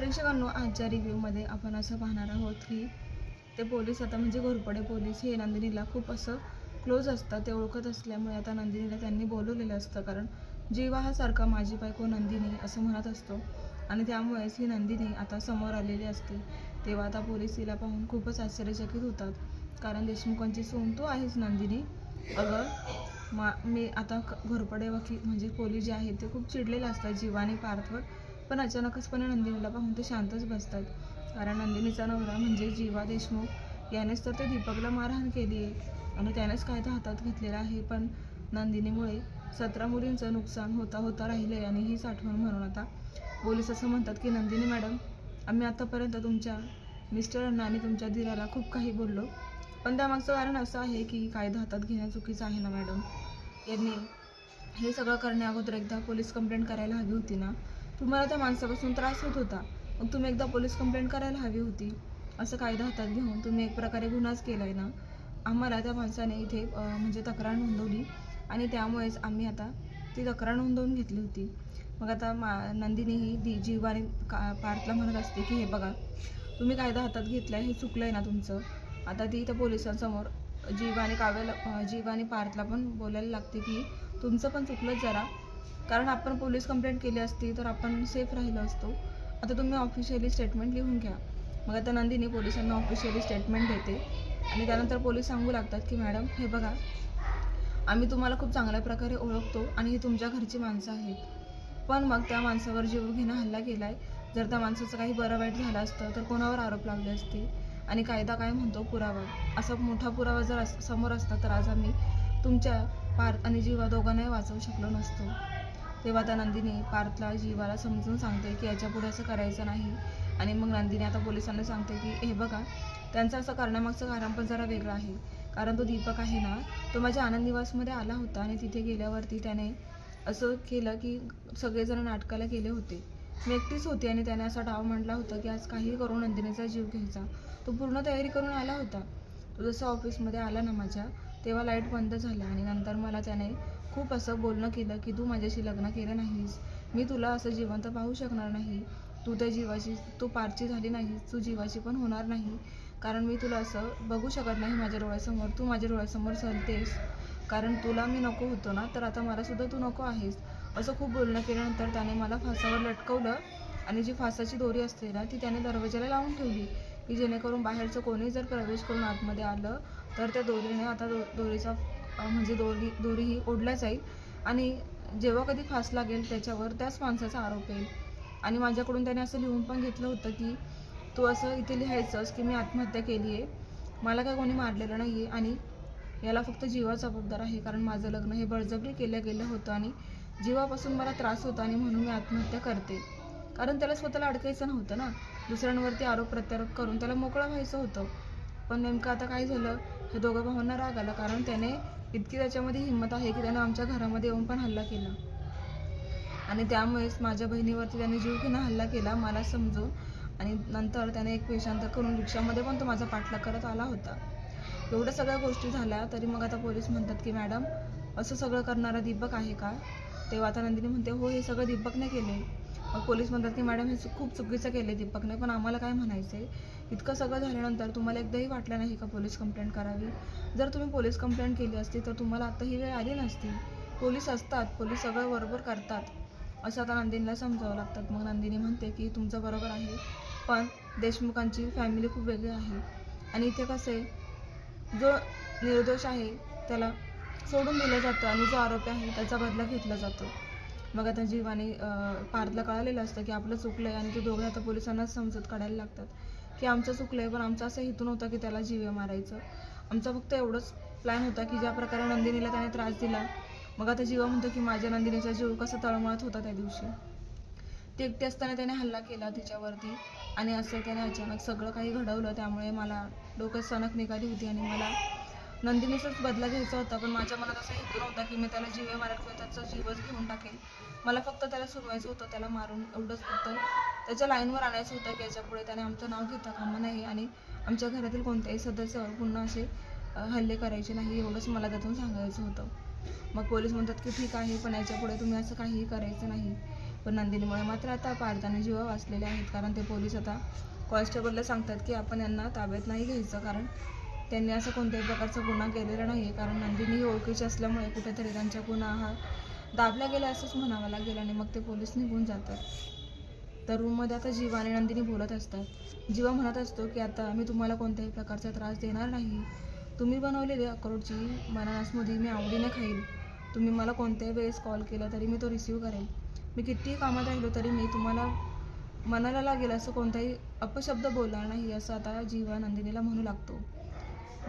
प्रेक्षकांनो आजच्या रिव्ह्यूमध्ये आपण असं पाहणार आहोत की ते पोलीस आता म्हणजे घोरपडे पोलीस हे नंदिनीला खूप असं क्लोज असतात. ते ओळखत असल्यामुळे आता नंदिनीला त्यांनी बोलवलेलं असतं. कारण जीवा माझी बायको नंदिनी असं म्हणत असतो. आणि त्यामुळेच ही नंदिनी आता समोर आलेली असते. तेव्हा आता पोलीस तिला पाहून खूपच आश्चर्यचकित होतात. कारण देशमुखांची सून तू आहेस नंदिनी. अगं मा मी आता घोरपडे वकील म्हणजे पोलीस जे आहेत ते खूप चिडलेले असतात. जीवाने पार्थवर पण अचानकचपणे नंदिनीला पाहून ते शांतच बसतात. कारण नंदिनीचा नवरा म्हणजे जीवा देशमुख. यानेच तर ते दीपकला मारहाण केली आहे आणि त्यानेच कायदा हातात घेतलेला आहे. पण नंदिनीमुळे सतरा मुलींचं नुकसान होता होता राहिले आहे आणि हीच आठवण म्हणून आता पोलीस असं म्हणतात की नंदिनी मॅडम आम्ही आतापर्यंत तुमच्या मिस्टरांना आणि तुमच्या दिराला खूप काही बोललो. पण त्यामागचं कारण असं आहे की कायदा हातात घेणं चुकीचं आहे ना मॅडम. यांनी हे सगळं करण्या अगोदर एकदा पोलीस कंप्लेंट करायला हवी होती ना. तुम्हाला त्या माणसापासून त्रास होत होता. मग तुम्ही एकदा पोलीस कंप्लेंट करायला हवी होती. असं कायदा हातात घेऊन तुम्ही एक प्रकारे गुन्हाच केला आहे ना. आम्हाला त्या माणसाने इथे म्हणजे तक्रार नोंदवली आणि त्यामुळेच आम्ही आता ती तक्रार नोंदवून घेतली होती. मग आता मा नंदिनी ही दी जीवाने का पार्थला म्हणत असते की हे बघा तुम्ही कायदा हातात घेतला हे चुकलं आहे ना तुमचं. आता ती त्या पोलिसांसमोर जीवाने आणि काव्याला जीवाने आणि पार्थला पण बोलायला लागते की तुमचं पण चुकलंच जरा. कारण आपण पोलीस कंप्लेंट केली असती तर आपण सेफ राहिलो असतो. आता तुम्ही ऑफिशियली स्टेटमेंट लिहून घ्या. मग आता नंदिनी पोलिसांना ऑफिशियली स्टेटमेंट देते. आणि त्यानंतर पोलीस सांगू लागतात की मॅडम हे बघा आम्ही तुम्हाला खूप चांगल्या प्रकारे ओळखतो आणि ही तुमच्या घरची माणसं आहेत. पण मग त्या माणसावर जीव घेणं हल्ला आहे जर त्या माणसाचं काही बरं वाईट झालं असतं तर कोणावर आरोप लावले असते? आणि कायदा काय म्हणतो? पुरावा. असा मोठा पुरावा जर अस- समोर असता तर आज आम्ही तुमच्या पार्थ आणि जीवा दोघांनाही वाचवू शकलो नसतो. तेव्हा त्या नंदिनी पार्थला जीवाला समजून सांगते की याच्यापुढे असं करायचं नाही. आणि मग नंदिनी आता पोलिसांना सांगते की हे बघा त्यांचं असं करण्यामागचं कारण पण जरा वेगळं आहे. कारण तो दीपक आहे ना तो माझ्या आनंद निवासमध्ये आला होता आणि तिथे गेल्यावरती त्याने असं केलं की सगळेजण नाटकाला गेले होते. मी एकटीच होती आणि त्याने असा डाव म्हटला होता की आज काही करून नंदिनीचा जीव घ्यायचा. तो पूर्ण तयारी करून आला होता. तो जसं ऑफिसमध्ये आला ना माझ्या तेव्हा लाइट बंद झाल्या आणि नंतर मला त्याने खूप असं बोलणं केलं की तू माझ्याशी लग्न केलं नाहीस. मी तुला असं जिवंत पाहू शकणार नाही. तू त्या जीवाशी तू पारची झाली नाही. तू जीवाशी पण होणार नाही. कारण मी तुला असं बघू शकत नाही माझ्या डोळ्यासमोर. तू माझ्या डोळ्यासमोर चलतेस कारण तुला मी नको होतो ना तर आता मलासुद्धा तू नको आहेस. असं खूप बोलणं केल्यानंतर त्याने मला फासावर लटकवलं आणि जी फासाची दोरी असते ना ती त्याने दरवाजाला लावून ठेवली की जेणेकरून बाहेरचं कोणी जर प्रवेश करून आतमध्ये आलं तर त्या दोरीने आता दो दोरीचा म्हणजे दोरी दोरी ही ओढल्या जाईल. आणि जेव्हा कधी फास लागेल त्याच्यावर त्याच माणसाचा आरोप येईल. आणि माझ्याकडून त्याने असं लिहून पण घेतलं होतं की तू असं इथे लिहायचंस की मी आत्महत्या केली आहे. मला काय कोणी मारलेलं नाही आहे आणि याला फक्त जीवा जबाबदार आहे कारण माझं लग्न हे बळजबरी केलं गेलं होतं आणि जीवापासून मला त्रास होता आणि म्हणून मी आत्महत्या करते. कारण त्याला स्वतःला अडकायचं नव्हतं ना. दुसऱ्यांवरती आरोप प्रत्यारोप करून त्याला मोकळं व्हायचं होतं. पण नेमकं आता काय झालं? हे दोघं भावांना राग आला कारण त्याने इतकी त्याच्यामध्ये हिंमत आहे की त्यानं आमच्या घरामध्ये येऊन पण हल्ला केला. आणि त्यामुळेच माझ्या बहिणीवरती त्याने जीव घेणं हल्ला केला मला समजून. आणि नंतर त्याने एक वेषांतर करून रिक्षामध्ये पण तो माझा पाठलाग करत आला होता. एवढ्या सगळ्या गोष्टी झाल्या तरी मग आता पोलीस म्हणतात की मॅडम असं सगळं करणारा दीपक आहे का? तेव्हा आता नंदिनी म्हणते हो हे सगळं दीपकने केले मग पोलीस म्हणतात की मॅडम हे खूप चुकीचं केले दीपकने पण आम्हाला काय म्हणायचं आहे इतकं सगळं झाल्यानंतर तुम्हाला एकदाही वाटलं नाही का पोलीस कंप्लेंट करावी? जर तुम्ही पोलीस कंप्लेंट केली असती तर तुम्हाला आता ही वेळ आली नसती. पोलीस असतात पोलीस सगळं बरोबर करतात. असं आता नंदिनीला समजावं लागतात मग नंदिनी म्हणते की तुमचं बरोबर आहे पण देशमुखांची फॅमिली खूप वेगळी आहे. आणि इथे कसं आहे जो निर्दोष आहे त्याला सोडून दिलं जातं आणि जो आरोपी आहे त्याचा बदला घेतला जातो. मग आता जीवाने पार्थला कळालेलं असतं की आपलं चुकलं आहे आणि ते दोघं आता पोलिसांनाच समजत काढायला लागतात. की आमचं चुकलं आहे पण आमचा असा हेतू नव्हता की त्याला जीवे मारायचं. आमचा फक्त एवढंच प्लॅन होता की ज्या प्रकारे नंदिनीला त्याने त्रास दिला मग आता जीवा म्हणतो की माझ्या नंदिनीचा जीव कसा तळमळत होता त्या दिवशी. ती एकटी असताना त्याने हल्ला केला तिच्यावरती आणि असं त्याने अचानक सगळं काही घडवलं. त्यामुळे मला डोक्यात सणक निघाली होती आणि मला नंदिनीचाच बदला घ्यायचा होता पण माझ्या मनात असं हेतू नव्हता की मी त्याला जीवे मारेल किंवा त्याचा जीवच घेऊन टाकेल. मला फक्त त्याला सुरवायचं होतं त्याला मारून एवढंच फक्त त्याच्या लाईनवर आणायचं होतं की याच्यापुढे त्याने आमचं नाव घेता कामा नाही आणि आमच्या घरातील कोणत्याही सदस्यावर पुन्हा असे हल्ले करायचे नाही एवढंच मला त्यातून सांगायचं होतं. मग पोलीस म्हणतात की ठीक आहे पण याच्यापुढे तुम्ही असं काहीही करायचं नाही. पण नंदिनीमुळे मात्र आता पार्थाने जीवा वाचलेले आहेत कारण ते पोलीस आता कॉन्स्टेबलला सांगतात की आपण यांना ताब्यात नाही घ्यायचं कारण त्यांनी असं कोणत्याही प्रकारचा गुन्हा केलेला नाही आहे कारण नंदिनी ही ओळखीची असल्यामुळे कुठेतरी त्यांचा गुन्हा हा दाबला गेला असंच म्हणावा लागेल आणि मग ते पोलीस निघून जातात. तर रूममध्ये आता जीवा आणि नंदिनी बोलत असतात. जीवा म्हणत असतो की आता मी तुम्हाला कोणत्याही प्रकारचा त्रास देणार नाही. तुम्ही बनवलेली अक्रोडची बनानासमध्ये मी आवडीने खाईल. तुम्ही मला कोणत्याही वेळेस कॉल केला तरी मी तो रिसीव करेल. मी कितीही कामात राहिलो तरी मी तुम्हाला मनाला लागेल असं कोणताही अपशब्द बोलणार नाही असं आता जीवा नंदिनीला म्हणू लागतो.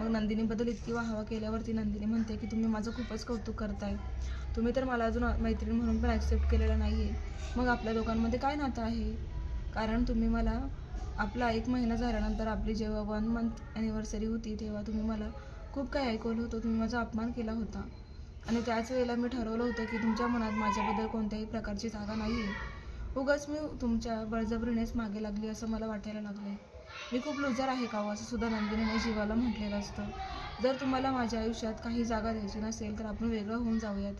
मग नंदिनीबद्दल इतकी वाहवा केल्यावरती नंदिनी म्हणते की तुम्ही माझं खूपच कौतुक करताय. तुम्ही तर मला अजून मैत्रीण म्हणून पण ॲक्सेप्ट केलेलं नाही आहे मग आपल्या दोघांमध्ये काय नातं आहे? कारण तुम्ही मला आपला एक महिना झाल्यानंतर आपली जेव्हा वन मंथ ॲनिव्हर्सरी होती तेव्हा तुम्ही मला खूप काही ऐकवलं होतं. तुम्ही माझा अपमान केला होता. आणि त्याच वेळेला मी ठरवलं होतं की तुमच्या मनात माझ्याबद्दल कोणत्याही प्रकारची जागा नाही आहे उगाच मी तुमच्या बळजबरीनेच मागे लागली असं मला वाटायला लागलं आहे मी खूप लुजर आहे का हो? असं सुद्धा नंदिनीने जीवाला म्हटलेलं असतं. जर तुम्हाला माझ्या आयुष्यात काही जागा द्यायची नसेल तर आपण वेगळं होऊन जाऊयात.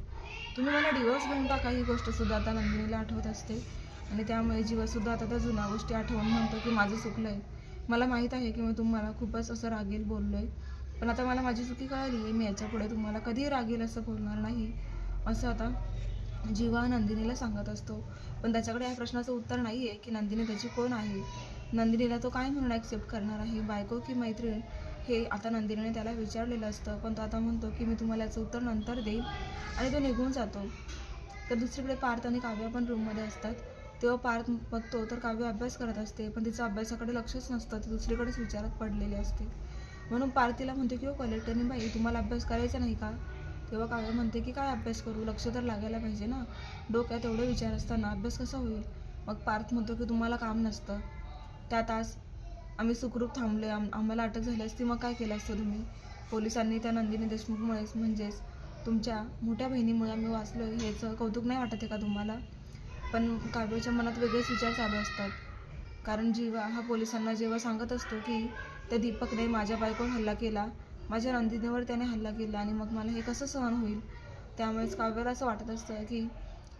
तुम्ही मला डिवोर्स घेऊन टाका ही गोष्टसुद्धा आता नंदिनीला आठवत असते. आणि त्यामुळे जीवासुद्धा आता त्या जुन्या गोष्टी आठवून म्हणतो की माझं चुकलं आहे मला माहीत आहे की मी तुम्हाला खूपच असं रागेल बोललो आहे पण आता मला माझी चुकी कळाली आहे. मी याच्यापुढे तुम्हाला कधीही रागेल असं बोलणार नाही. असं आता जीवा नंदिनीला सांगत असतो. पण त्याच्याकडे या प्रश्नाचं उत्तर नाही आहे की नंदिनी त्याची कोण आहे? नंदिनीला तो काय म्हणून ॲक्सेप्ट करणार आहे? बायको की मैत्रीण? हे आता नंदिनीने त्याला विचारलेलं असतं. पण तो आता म्हणतो की मी तुम्हाला याचं उत्तर नंतर देईल आणि तो निघून जातो. तर दुसरीकडे पार्थ आणि काव्य पण रूममध्ये असतात. तेव्हा पार्थ बघतो तर काव्य अभ्यास करत असते. पण तिचं अभ्यासाकडे लक्षच नसतं. ती दुसरीकडेच विचारात पडलेली असते. म्हणून पार्थीला म्हणते की हो कलेक्टरनी बाई तुम्हाला अभ्यास करायचा नाही का? तेव्हा काव्य म्हणते की काय अभ्यास करू? लक्ष तर लागायला पाहिजे ना. डोक्यात एवढे विचार असताना अभ्यास कसा होईल? मग पार्थ म्हणतो की तुम्हाला काम नसतं. त्या तास आम्ही सुखरूप थांबले आम आम्हाला अटक झाली असती मग काय केलं असतं तुम्ही पोलिसांनी त्या नंदिनी देशमुखमुळेच म्हणजेच तुमच्या मोठ्या बहिणीमुळे आम्ही वाचलो ह्याचं कौतुक नाही वाटत आहे का तुम्हाला? पण काव्याच्या मनात वेगळेच विचार चालू असतात. कारण जीवा हा पोलिसांना जेव्हा सांगत असतो की त्या दीपकने माझ्या बायकोवर हल्ला केला माझ्या नंदिनीवर त्याने हल्ला केला आणि मग मला हे कसं सहन होईल? त्यामुळेच काव्याला असं वाटत असतं की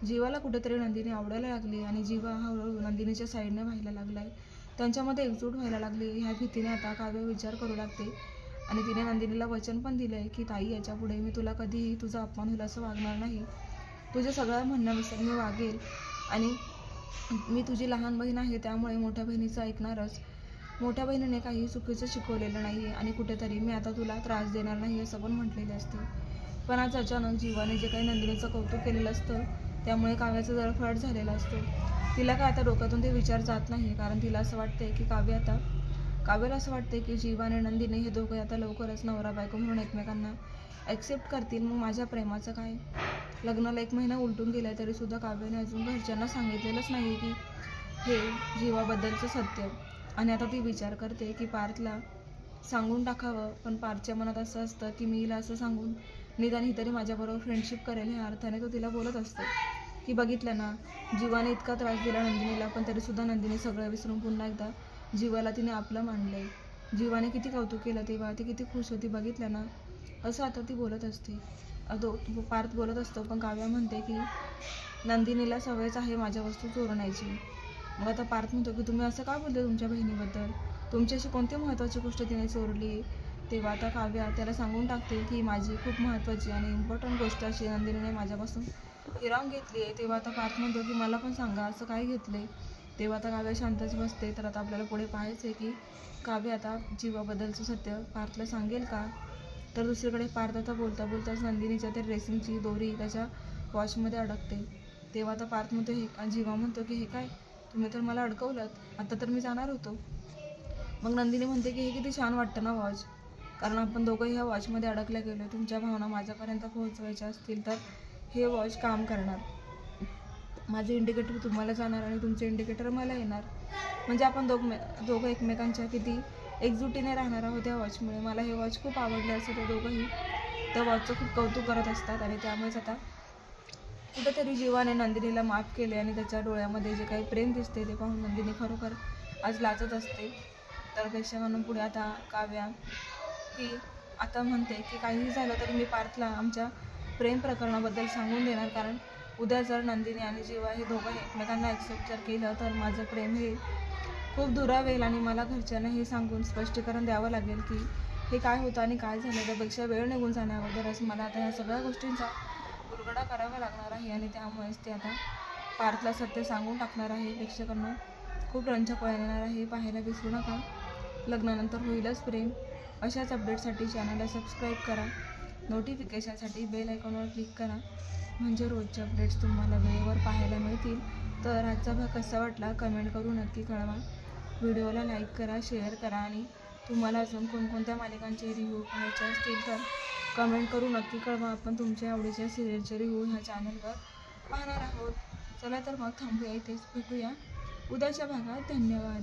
जीवाला कुठेतरी नंदिनी आवडायला लागली आणि जीवा हळूहळू नंदिनीच्या साईडने व्हायला लागला आहे त्यांच्यामध्ये एकजूट व्हायला लागली. ह्या भीतीने आता काव्य विचार करू लागते. आणि तिने नंदिनीला वचन पण दिलं आहे की ताई याच्यापुढे मी तुला कधीही तुझा अपमान होईल असं वागणार नाही. तुझ्या सगळ्या म्हणण्यानुसार मी वागेल. आणि मी तुझी लहान बहीण आहे त्यामुळे मोठ्या बहिणीचं ऐकणारच. मोठ्या बहिणीने काही चुकीचं शिकवलेलं नाही आहे आणि कुठेतरी मी आता तुला त्रास देणार नाही असं पण म्हटलेलं असते. पण आज अचानक जीवाने जे काही नंदिनीचं कौतुक केलेलं असतं त्यामुळे काव्याचा जळफळाट झालेला असतो. तिला काय आता डोक्यातून ते विचार जात नाही कारण तिला असं वाटते की काव्य आता काव्याला असं वाटते की जीवा आणि नंदिनी हे दोघे आता लवकरच नवरा बायको म्हणून एकमेकांना ॲक्सेप्ट करतील. मग माझ्या प्रेमाचं काय? लग्नाला एक महिना उलटून गेला तरी सुद्धा काव्याने अजून घरच्यांना सांगितलेलंच नाही की हे जीवाबद्दलचं सत्य. आणि आता ती विचार करते की पार्थला सांगून टाकावं पण पार्थच्या मनात असं असतं की मी हिला असं सांगून निदान ही तरी माझ्याबरोबर फ्रेंडशिप करेल ह्या अर्थाने तो तिला बोलत असतो. की बघितलं ना जीवाने इतका त्रास दिला नंदिनीला पण तरीसुद्धा नंदिनी सगळं विसरून पुन्हा एकदा जीवाला तिने आपलं मानलंय. जीवाने किती कौतुक केलं तेव्हा ती किती खुश होती बघितलं ना असं आता ती बोलत असते. अदो पार्थ बोलत असतो पण काव्या म्हणते की नंदिनीला सवयच आहे माझ्या वस्तू चोरण्याची. मग आता पार्थ म्हणतो की तुम्ही असं का बोलते तुमच्या बहिणीबद्दल? तुमची अशी कोणती महत्त्वाची गोष्ट तिने चोरली? तेव्हा आता काव्या त्याला सांगून टाकते की माझी खूप महत्त्वाची आणि इम्पॉर्टंट गोष्ट अशी नंदिनीने माझ्यापासून हिरावून घेतली आहे. तेव्हा आता पार्थ म्हणतो की मला पण सांगा असं काय घेतलंय? तेव्हा आता काव्य शांतच बसते. तर आता आपल्याला पुढे पाहायचं आहे की काव्य आता जीवाबद्दलचं सत्य पार्थला सांगेल का? तर दुसरीकडे पार्थ आता बोलता बोलताच नंदिनीच्या त्या ड्रेसिंगची दोरी त्याच्या वॉचमध्ये अडकते. तेव्हा आता पार्थ म्हणतो हे जीवा म्हणतो की हे काय? तुम्ही तर मला अडकवलं आता तर मी जाणार होतो. मग नंदिनी म्हणते की हे किती छान वाटतं ना वॉच. कारण आपण दोघंही ह्या वॉचमध्ये अडकल्या गेलो तुमच्या भावना माझ्यापर्यंत पोहोचवायच्या असतील तर हे वॉच काम करणार. माझे इंडिकेटर तुम्हाला जाणार आणि तुमचे इंडिकेटर मला येणार. म्हणजे आपण दोघ दोघं एकमेकांच्या किती एकजुटीने राहणार आहोत या वॉचमुळे. मला हे वॉच खूप आवडलं असं ते दोघंही. त्या वॉचचं खूप कौतुक करत असतात आणि त्यामुळेच आता कुठेतरी जीवाने नंदिनीला माफ केले आणि त्याच्या डोळ्यामध्ये जे काही प्रेम दिसते ते पाहून नंदिनी खरोखर आज लाचत असते. तर त्याच्या म्हणून पुढे आता काव्या की आता म्हणते की काहीही झालं तरी मी पार्थला आमच्या प्रेम प्रकरणाबद्दल सांगून देणार. कारण उद्या जर नंदिनी आणि जीवा हे दोघं एकमेकांना ॲक्सेप्ट जर केलं तर माझं प्रेम हे खूप दुरावेल आणि मला घरच्यांना हे सांगून स्पष्टीकरण द्यावं लागेल की हे काय होतं आणि काय झालं. त्यापेक्षा वेळ निघून जाण्याअगोदरच मला आता ह्या सगळ्या गोष्टींचा उलगडा करावा लागणार आहे आणि त्यामुळेच ते आता पार्थला सत्य सांगून टाकणार आहे. प्रेक्षकांना खूप रंजक येणार आहे. पाहायला विसरू नका. लग्नानंतर होईलच प्रेम. अशाच अपडेटसाठी चॅनलला सबस्क्राईब करा. नोटिफिकेशनसाठी बेल आयकॉनवर क्लिक करा. म्हणजे रोजचे अपडेट्स तुम्हाला वेळेवर पाहायला मिळतील. तर आजचा भाग कसा वाटला कमेंट करून नक्की कळवा. व्हिडिओला लाईक करा शेअर करा आणि तुम्हाला अजून कोणकोणत्या मालिकांचे रिव्ह्यू पाहायचे असतील तर कमेंट करून नक्की कळवा. आपण तुमच्या आवडीच्या सिरियलचे रिव्ह्यू ह्या चॅनलवर पाहणार आहोत. चला तर मग थांबूया इथेच भेटूया. उद्याच्या भागात धन्यवाद.